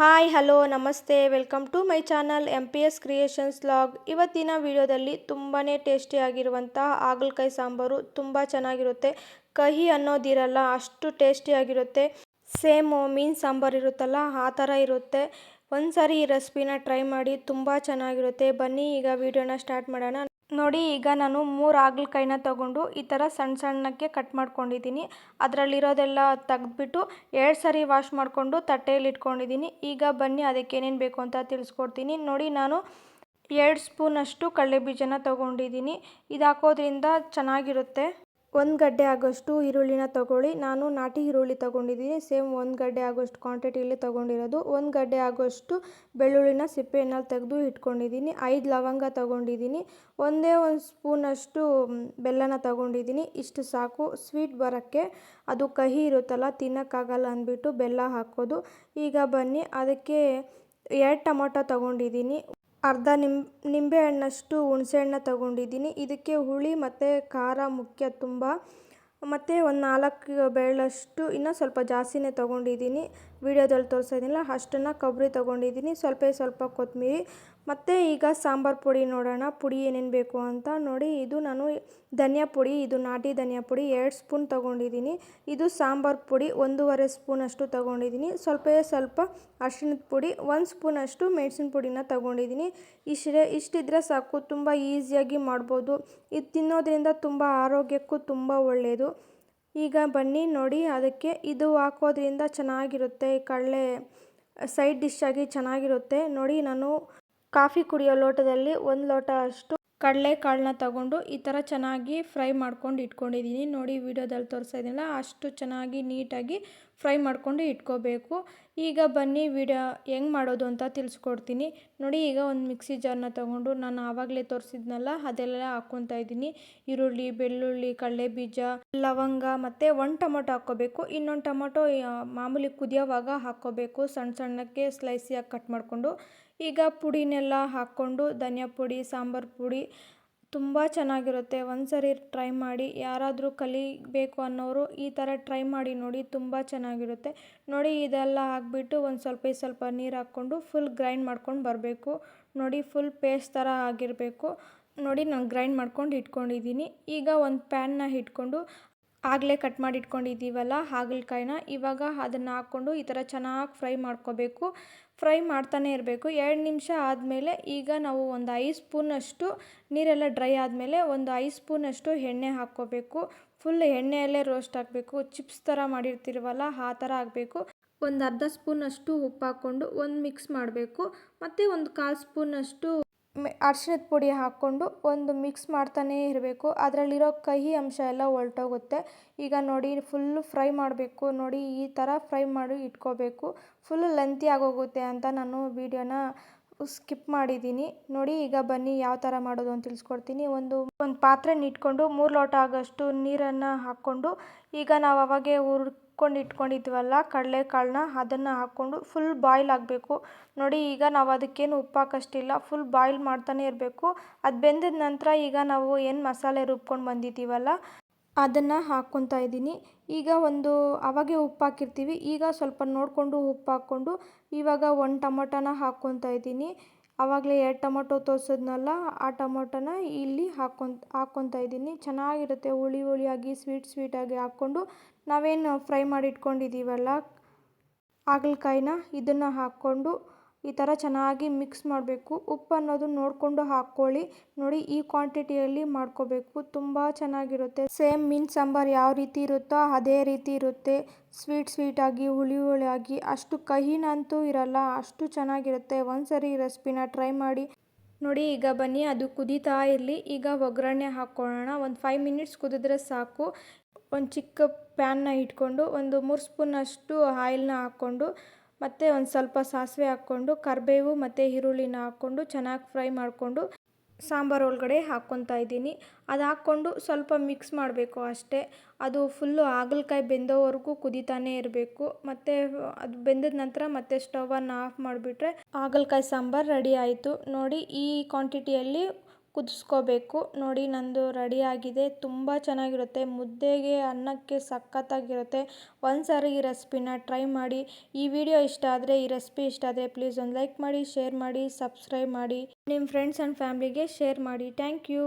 Hi, hello, ನಮಸ್ತೆ. Welcome to my channel M P S creations log ಇವತ್ತಿನ ವಿಡಿಯೋದಲ್ಲಿ ತುಂಬಾ ಟೇಸ್ಟಿಯಾಗಿರುವಂತಹ ಹಾಗಲಕಾಯಿ ಸಾಂಬಾರು ತುಂಬ ಚೆನ್ನಾಗಿರುತ್ತೆ. ಕಹಿ ಅನ್ನೋದಿರಲ್ಲ, ಅಷ್ಟು ಟೇಸ್ಟಿಯಾಗಿರುತ್ತೆ ಸೇಮ್ ಮೀನು ಸಾಂಬಾರು ಇರುತ್ತಲ್ಲ, ಆ ಥರ ಇರುತ್ತೆ. ಒಂದು ಸಾರಿ ಈ ರೆಸಿಪಿನ ಟ್ರೈ ಮಾಡಿ, ತುಂಬ ಚೆನ್ನಾಗಿರುತ್ತೆ. ಬನ್ನಿ, ಈಗ ವಿಡಿಯೋನ ಸ್ಟಾರ್ಟ್ ಮಾಡೋಣ. ನೋಡಿ, ಈಗ ನಾನು ಮೂರು ಹಾಗಲಕಾಯಿನ ತಗೊಂಡು ಈ ಥರ ಸಣ್ಣ ಸಣ್ಣಕ್ಕೆ ಕಟ್ ಮಾಡ್ಕೊಂಡಿದ್ದೀನಿ. ಅದರಲ್ಲಿರೋದೆಲ್ಲ ತೆಗೆದ್ಬಿಟ್ಟು ಎರಡು ಸರಿ ವಾಶ್ ಮಾಡಿಕೊಂಡು ತಟ್ಟೆಯಲ್ಲಿ ಇಟ್ಕೊಂಡಿದ್ದೀನಿ. ಈಗ ಬನ್ನಿ, ಅದಕ್ಕೆ ಏನೇನು ಬೇಕು ಅಂತ ತಿಳಿಸ್ಕೊಡ್ತೀನಿ. ನೋಡಿ, ನಾನು ಎರಡು ಸ್ಪೂನಷ್ಟು ಕಡಲೆ ಬೀಜನ ತೊಗೊಂಡಿದ್ದೀನಿ. ಇದು ಹಾಕೋದ್ರಿಂದ ಚೆನ್ನಾಗಿರುತ್ತೆ. ಒಂದು ಗಡ್ಡೆ ಆಗೋಷ್ಟು ಈರುಳ್ಳಿನ ತಗೊಳ್ಳಿ. ನಾನು ನಾಟಿ ಈರುಳ್ಳಿ ತೊಗೊಂಡಿದ್ದೀನಿ. ಸೇಮ್ ಒಂದು ಗಡ್ಡೆ ಆಗೋಷ್ಟು ಕ್ವಾಂಟಿಟಿಯಲ್ಲಿ ತೊಗೊಂಡಿರೋದು. ಒಂದು ಗಡ್ಡೆ ಆಗೋಷ್ಟು ಬೆಳ್ಳುಳ್ಳಿನ ಸಿಪ್ಪೆಯನ್ನು ತೆಗೆದು ಇಟ್ಕೊಂಡಿದ್ದೀನಿ. ಐದು ಲವಂಗ ತೊಗೊಂಡಿದ್ದೀನಿ. ಒಂದೇ ಒಂದು ಸ್ಪೂನಷ್ಟು ಬೆಲ್ಲನ ತೊಗೊಂಡಿದ್ದೀನಿ. ಇಷ್ಟು ಸಾಕು. ಸ್ವೀಟ್ ಬರೋಕ್ಕೆ ಅದು ಕಹಿ ಇರುತ್ತಲ್ಲ, ತಿನ್ನೋಕ್ಕಾಗಲ್ಲ ಅಂದ್ಬಿಟ್ಟು ಬೆಲ್ಲ ಹಾಕೋದು. ಈಗ ಬನ್ನಿ, ಅದಕ್ಕೆ ಎರಡು ಟೊಮೊಟೊ ತೊಗೊಂಡಿದ್ದೀನಿ. ಅರ್ಧ ನಿಮ್ ನಿಂಬೆಹಣ್ಣಷ್ಟು ಹುಣಸೆಹಣ್ಣ ತೊಗೊಂಡಿದ್ದೀನಿ. ಇದಕ್ಕೆ ಹುಳಿ ಮತ್ತು ಖಾರ ಮುಖ್ಯ ತುಂಬ. ಮತ್ತು ಒಂದು ನಾಲ್ಕು ಬೆರಳಷ್ಟು ಇನ್ನೂ ಸ್ವಲ್ಪ ಜಾಸ್ತಿನೇ ತೊಗೊಂಡಿದ್ದೀನಿ. ವಿಡಿಯೋದಲ್ಲಿ ತೋರಿಸೋದಿಲ್ಲ ಅಷ್ಟನ್ನು ಕೊಬ್ಬರಿ ತೊಗೊಂಡಿದ್ದೀನಿ. ಸ್ವಲ್ಪ ಸ್ವಲ್ಪ ಕೊತ್ತಂಬರಿ. ಮತ್ತು ಈಗ ಸಾಂಬಾರು ಪುಡಿ ನೋಡೋಣ. ಪುಡಿ ಏನೇನು ಬೇಕು ಅಂತ ನೋಡಿ. ಇದು ನಾನು ಧನಿಯಾ ಪುಡಿ, ಇದು ನಾಟಿ ಧನಿಯಾ ಪುಡಿ ಎರಡು ಸ್ಪೂನ್ ತೊಗೊಂಡಿದ್ದೀನಿ. ಇದು ಸಾಂಬಾರು ಪುಡಿ, ಒಂದೂವರೆ ಸ್ಪೂನಷ್ಟು ತೊಗೊಂಡಿದ್ದೀನಿ. ಸ್ವಲ್ಪ ಸ್ವಲ್ಪ ಅರಿಶಿಣದ ಪುಡಿ, ಒಂದು ಸ್ಪೂನಷ್ಟು ಮೆಣಸಿನ ಪುಡಿನ ತೊಗೊಂಡಿದ್ದೀನಿ. ಇಷ್ಟೇ, ಇಷ್ಟಿದ್ರೆ ಸಾಕು. ತುಂಬ ಈಸಿಯಾಗಿ ಮಾಡ್ಬೋದು. ಇದು ತಿನ್ನೋದ್ರಿಂದ ತುಂಬ ಆರೋಗ್ಯಕ್ಕೂ ತುಂಬ ಒಳ್ಳೆಯದು ಈಗ ಬನ್ನಿ ನೋಡಿ, ಅದಕ್ಕೆ ಇದು ಹಾಕೋದ್ರಿಂದ ಚೆನ್ನಾಗಿರುತ್ತೆ. ಕಡಲೆ ಸೈಡ್ ಡಿಶ್ ಆಗಿ ಚೆನ್ನಾಗಿರುತ್ತೆ. ನೋಡಿ, ನಾನು ಕಾಫಿ ಕುಡಿಯೋ ಲೋಟದಲ್ಲಿ ಒಂದು ಲೋಟ ಅಷ್ಟು ಕಡಲೆ ಕಾಳನ್ನ ತಗೊಂಡು ಈ ಥರ ಚೆನ್ನಾಗಿ ಫ್ರೈ ಮಾಡ್ಕೊಂಡು ಇಟ್ಕೊಂಡಿದ್ದೀನಿ. ನೋಡಿ, ವಿಡಿಯೋದಲ್ಲಿ ತೋರಿಸ್ತಾ ಇದ್ದೀನಲ್ಲ, ಅಷ್ಟು ಚೆನ್ನಾಗಿ ನೀಟಾಗಿ ಫ್ರೈ ಮಾಡ್ಕೊಂಡು ಇಟ್ಕೋಬೇಕು. ಈಗ ಬನ್ನಿ ವಿಡಿಯೋ ಹೆಂಗೆ ಮಾಡೋದು ಅಂತ ತಿಳಿಸ್ಕೊಡ್ತೀನಿ. ನೋಡಿ, ಈಗ ಒಂದು ಮಿಕ್ಸಿ ಜಾರ್ನ ತೊಗೊಂಡು ನಾನು ಆವಾಗಲೇ ತೋರಿಸಿದ್ನಲ್ಲ, ಅದೆಲ್ಲ ಹಾಕ್ಕೊತಾ ಇದ್ದೀನಿ. ಈರುಳ್ಳಿ, ಬೆಳ್ಳುಳ್ಳಿ ಕಡಲೆ ಬೀಜ ಲವಂಗ ಮತ್ತು ಒಂದು ಟೊಮೊಟೊ ಹಾಕ್ಕೋಬೇಕು. ಇನ್ನೊಂದು ಟೊಮೊಟೊ ಮಾಮೂಲಿ ಕುದಿಯೋವಾಗ ಹಾಕ್ಕೋಬೇಕು. ಸಣ್ಣ ಸಣ್ಣಕ್ಕೆ ಸ್ಲೈಸಿಯಾಗಿ ಕಟ್ ಮಾಡಿಕೊಂಡು. ಈಗ ಪುಡಿನೆಲ್ಲ ಹಾಕ್ಕೊಂಡು ಧನಿಯಾ ಪುಡಿ ಸಾಂಬಾರು ಪುಡಿ ತುಂಬ ಚೆನ್ನಾಗಿರುತ್ತೆ. ಒಂದ್ಸರಿ ಟ್ರೈ ಮಾಡಿ, ಯಾರಾದರೂ ಕಲಿಬೇಕು ಅನ್ನೋರು ಈ ಥರ ಟ್ರೈ ಮಾಡಿ ನೋಡಿ ತುಂಬ ಚೆನ್ನಾಗಿರುತ್ತೆ. ನೋಡಿ ಇದೆಲ್ಲ ಹಾಕ್ಬಿಟ್ಟು ಒಂದು ಸ್ವಲ್ಪ ಸ್ವಲ್ಪ ನೀರು ಹಾಕ್ಕೊಂಡು ಫುಲ್ ಗ್ರೈಂಡ್ ಮಾಡ್ಕೊಂಡು ಬರಬೇಕು. ನೋಡಿ ಫುಲ್ ಪೇಸ್ಟ್ ಥರ ಆಗಿರಬೇಕು. ನೋಡಿ ನಾನು ಗ್ರೈಂಡ್ ಮಾಡ್ಕೊಂಡು ಇಟ್ಕೊಂಡಿದ್ದೀನಿ. ಈಗ ಒಂದು ಪ್ಯಾನ್ನ ಇಟ್ಕೊಂಡು ಆಗಲೇ ಕಟ್ ಮಾಡಿ ಇಟ್ಕೊಂಡಿದ್ದೀವಲ್ಲ ಹಾಗಲಕಾಯಿನ, ಇವಾಗ ಅದನ್ನು ಹಾಕ್ಕೊಂಡು ಈ ಥರ ಚೆನ್ನಾಗಿ ಫ್ರೈ ಮಾಡ್ಕೋಬೇಕು. ಫ್ರೈ ಮಾಡ್ತಾನೆ ಇರಬೇಕು. ಎರಡು ನಿಮಿಷ ಆದಮೇಲೆ ಈಗ ನಾವು ಒಂದು ಐದು ಸ್ಪೂನಷ್ಟು ನೀರೆಲ್ಲ ಡ್ರೈ ಆದಮೇಲೆ ಒಂದು ಐದು ಸ್ಪೂನಷ್ಟು ಎಣ್ಣೆ ಹಾಕ್ಕೋಬೇಕು. ಫುಲ್ ಎಣ್ಣೆಯಲ್ಲೇ ರೋಸ್ಟ್ ಆಗಬೇಕು ಚಿಪ್ಸ್ ಥರ ಮಾಡಿರ್ತೀರವಲ್ಲ ಆ ಥರ ಆಗಬೇಕು ಒಂದು ಅರ್ಧ ಸ್ಪೂನಷ್ಟು ಉಪ್ಪು ಹಾಕ್ಕೊಂಡು ಒಂದು ಮಿಕ್ಸ್ ಮಾಡಬೇಕು. ಮತ್ತು ಒಂದು ಕಾಲು ಸ್ಪೂನಷ್ಟು ಅರ್ಶಿಣದ ಪುಡಿ ಹಾಕ್ಕೊಂಡು ಒಂದು ಮಿಕ್ಸ್ ಮಾಡ್ತಾನೇ ಇರಬೇಕು. ಅದರಲ್ಲಿರೋ ಕಹಿ ಅಂಶ ಎಲ್ಲ ಹೊರ್ಟೋಗುತ್ತೆ. ಈಗ ನೋಡಿ ಫುಲ್ಲು ಫ್ರೈ ಮಾಡಬೇಕು. ನೋಡಿ, ಈ ಥರ ಫ್ರೈ ಮಾಡಿ ಇಟ್ಕೋಬೇಕು. ಫುಲ್ ಲೆಂತಿ ಆಗೋಗುತ್ತೆ ಅಂತ ನಾನು ವೀಡಿಯೋನ ಸ್ಕಿಪ್ ಮಾಡಿದ್ದೀನಿ. ನೋಡಿ, ಈಗ ಬನ್ನಿ ಯಾವ ಥರ ಮಾಡೋದು ಅಂತ ತಿಳಿಸ್ಕೊಡ್ತೀನಿ. ಒಂದು ಒಂದು ಪಾತ್ರೆನ ಇಟ್ಕೊಂಡು ಮೂರು ಲೋಟ ಆಗೋಷ್ಟು ನೀರನ್ನು ಹಾಕ್ಕೊಂಡು ಈಗ ನಾವು ಅವಾಗೆ ಹುರ್ಕೊಂಡು ಇಟ್ಕೊಂಡಿದ್ವಲ್ಲ, ಕಡಲೆಕಾಳನ್ನ ಅದನ್ನು ಹಾಕ್ಕೊಂಡು ಫುಲ್ ಬಾಯ್ಲ್ ಆಗಬೇಕು. ನೋಡಿ, ಈಗ ನಾವು ಅದಕ್ಕೇನು ಉಪ್ಪು ಹಾಕೋಷ್ಟಿಲ್ಲ ಫುಲ್ ಬಾಯ್ಲ್ ಮಾಡ್ತಾನೆ ಇರಬೇಕು. ಅದು ಬೆಂದಿದ ನಂತರ ಈಗ ನಾವು ಏನು ಮಸಾಲೆ ರುಬ್ಕೊಂಡು ಬಂದಿದ್ದೀವಲ್ಲ, ಅದನ್ನು ಹಾಕ್ಕೊತಾ ಇದ್ದೀನಿ. ಈಗ ಒಂದು ಅವಾಗೆ ಉಪ್ಪು ಹಾಕಿರ್ತೀವಿ, ಈಗ ಸ್ವಲ್ಪ ನೋಡಿಕೊಂಡು ಉಪ್ಪು ಹಾಕ್ಕೊಂಡು ಇವಾಗ ಒಂದು ಟೊಮೊಟೊನ ಹಾಕ್ಕೊತಾ ಇದ್ದೀನಿ. ಆವಾಗಲೇ ಎರಡು ಟೊಮೊಟೊ ತೋರಿಸಿದ್ನಲ್ಲ, ಆ ಟೊಮೊಟೊನ ಇಲ್ಲಿ ಹಾಕೊಂತ ಹಾಕ್ಕೊತಾ ಇದ್ದೀನಿ. ಚೆನ್ನಾಗಿರುತ್ತೆ, ಹುಳಿ ಹುಳಿಯಾಗಿ, ಸ್ವೀಟ್ ಸ್ವೀಟಾಗಿ ಹಾಕ್ಕೊಂಡು ನಾವೇನು ಫ್ರೈ ಮಾಡಿ ಇಟ್ಕೊಂಡಿದ್ದೀವಲ್ಲ ಹಾಗಲಕಾಯಿನ ಇದನ್ನು ಹಾಕ್ಕೊಂಡು ಈ ಥರ ಚೆನ್ನಾಗಿ ಮಿಕ್ಸ್ ಮಾಡಬೇಕು. ಉಪ್ಪು ಅನ್ನೋದು ನೋಡಿಕೊಂಡು ಹಾಕ್ಕೊಳ್ಳಿ. ನೋಡಿ, ಈ ಕ್ವಾಂಟಿಟಿಯಲ್ಲಿ ಮಾಡ್ಕೋಬೇಕು. ತುಂಬ ಚೆನ್ನಾಗಿರುತ್ತೆ. ಸೇಮ್ ಮೀನು ಸಾಂಬಾರು ಯಾವ ರೀತಿ ಇರುತ್ತೋ ಅದೇ ರೀತಿ ಇರುತ್ತೆ. ಸ್ವೀಟ್ ಸ್ವೀಟಾಗಿ ಹುಳಿ ಹುಳಿಯಾಗಿ ಅಷ್ಟು ಕಹಿನಂತೂ ಇರಲ್ಲ. ಅಷ್ಟು ಚೆನ್ನಾಗಿರುತ್ತೆ. ಒಂದ್ಸರಿ ಈ ರೆಸಿಪಿನ ಟ್ರೈ ಮಾಡಿ. ನೋಡಿ, ಈಗ ಬನ್ನಿ, ಅದು ಕುದೀತಾ ಇರಲಿ. ಈಗ ಒಗ್ಗರಣೆ ಹಾಕ್ಕೊಳ್ಳೋಣ. ಒಂದು ಫೈವ್ ಮಿನಿಟ್ಸ್ ಕುದಿದ್ರೆ ಸಾಕು. ಒಂದು ಚಿಕ್ಕ ಪ್ಯಾನ್ನ ಇಟ್ಕೊಂಡು, ಒಂದು ಮೂರು ಸ್ಪೂನಷ್ಟು ಆಯಿಲ್ನ ಹಾಕ್ಕೊಂಡು ಮತ್ತು ಒಂದು ಸ್ವಲ್ಪ ಸಾಸಿವೆ ಹಾಕ್ಕೊಂಡು, ಕರಿಬೇವು ಮತ್ತು ಈರುಳ್ಳಿನ ಹಾಕ್ಕೊಂಡು, ಚೆನ್ನಾಗಿ ಫ್ರೈ ಮಾಡಿಕೊಂಡು ಸಾಂಬಾರು ಒಳಗಡೆ ಹಾಕ್ಕೊತಾ ಇದ್ದೀನಿ. ಅದು ಹಾಕ್ಕೊಂಡು ಸ್ವಲ್ಪ ಮಿಕ್ಸ್ ಮಾಡಬೇಕು ಅಷ್ಟೇ. ಅದು ಫುಲ್ಲು ಹಾಗಲಕಾಯಿ ಬೆಂದೋವರೆಗೂ ಕುದಿತಾನೇ ಇರಬೇಕು. ಮತ್ತು ಅದು ಬೆಂದಿದ ನಂತರ ಮತ್ತೆ ಸ್ಟವನ್ನು ಆಫ್ ಮಾಡಿಬಿಟ್ರೆ ಹಾಗಲಕಾಯಿ ಸಾಂಬಾರು ರೆಡಿ ಆಯಿತು. ನೋಡಿ ಈ ಕ್ವಾಂಟಿಟಿಯಲ್ಲಿ ಕುದಿಸ್ಕೋಬೇಕು. ನೋಡಿ ನನ್ನದು ರೆಡಿ ಆಗಿದೆ. ತುಂಬ ಚೆನ್ನಾಗಿರುತ್ತೆ. ಮುದ್ದೆಗೆ ಅನ್ನಕ್ಕೆ ಸಖತ್ತಾಗಿರುತ್ತೆ. ಒಂದು ಸಾರಿ ಈ ರೆಸಿಪಿನ ಟ್ರೈ ಮಾಡಿ. ಈ ವಿಡಿಯೋ ಇಷ್ಟ ಆದರೆ, ಈ ರೆಸಿಪಿ ಇಷ್ಟ ಆದರೆ ಪ್ಲೀಸ್ ಒಂದು ಲೈಕ್ ಮಾಡಿ ಶೇರ್ ಮಾಡಿ ಸಬ್ಸ್ಕ್ರೈಬ್ ಮಾಡಿ. ನಿಮ್ಮ ಫ್ರೆಂಡ್ಸ್ ಆ್ಯಂಡ್ ಫ್ಯಾಮ್ಲಿಗೆ ಶೇರ್ ಮಾಡಿ. Thank you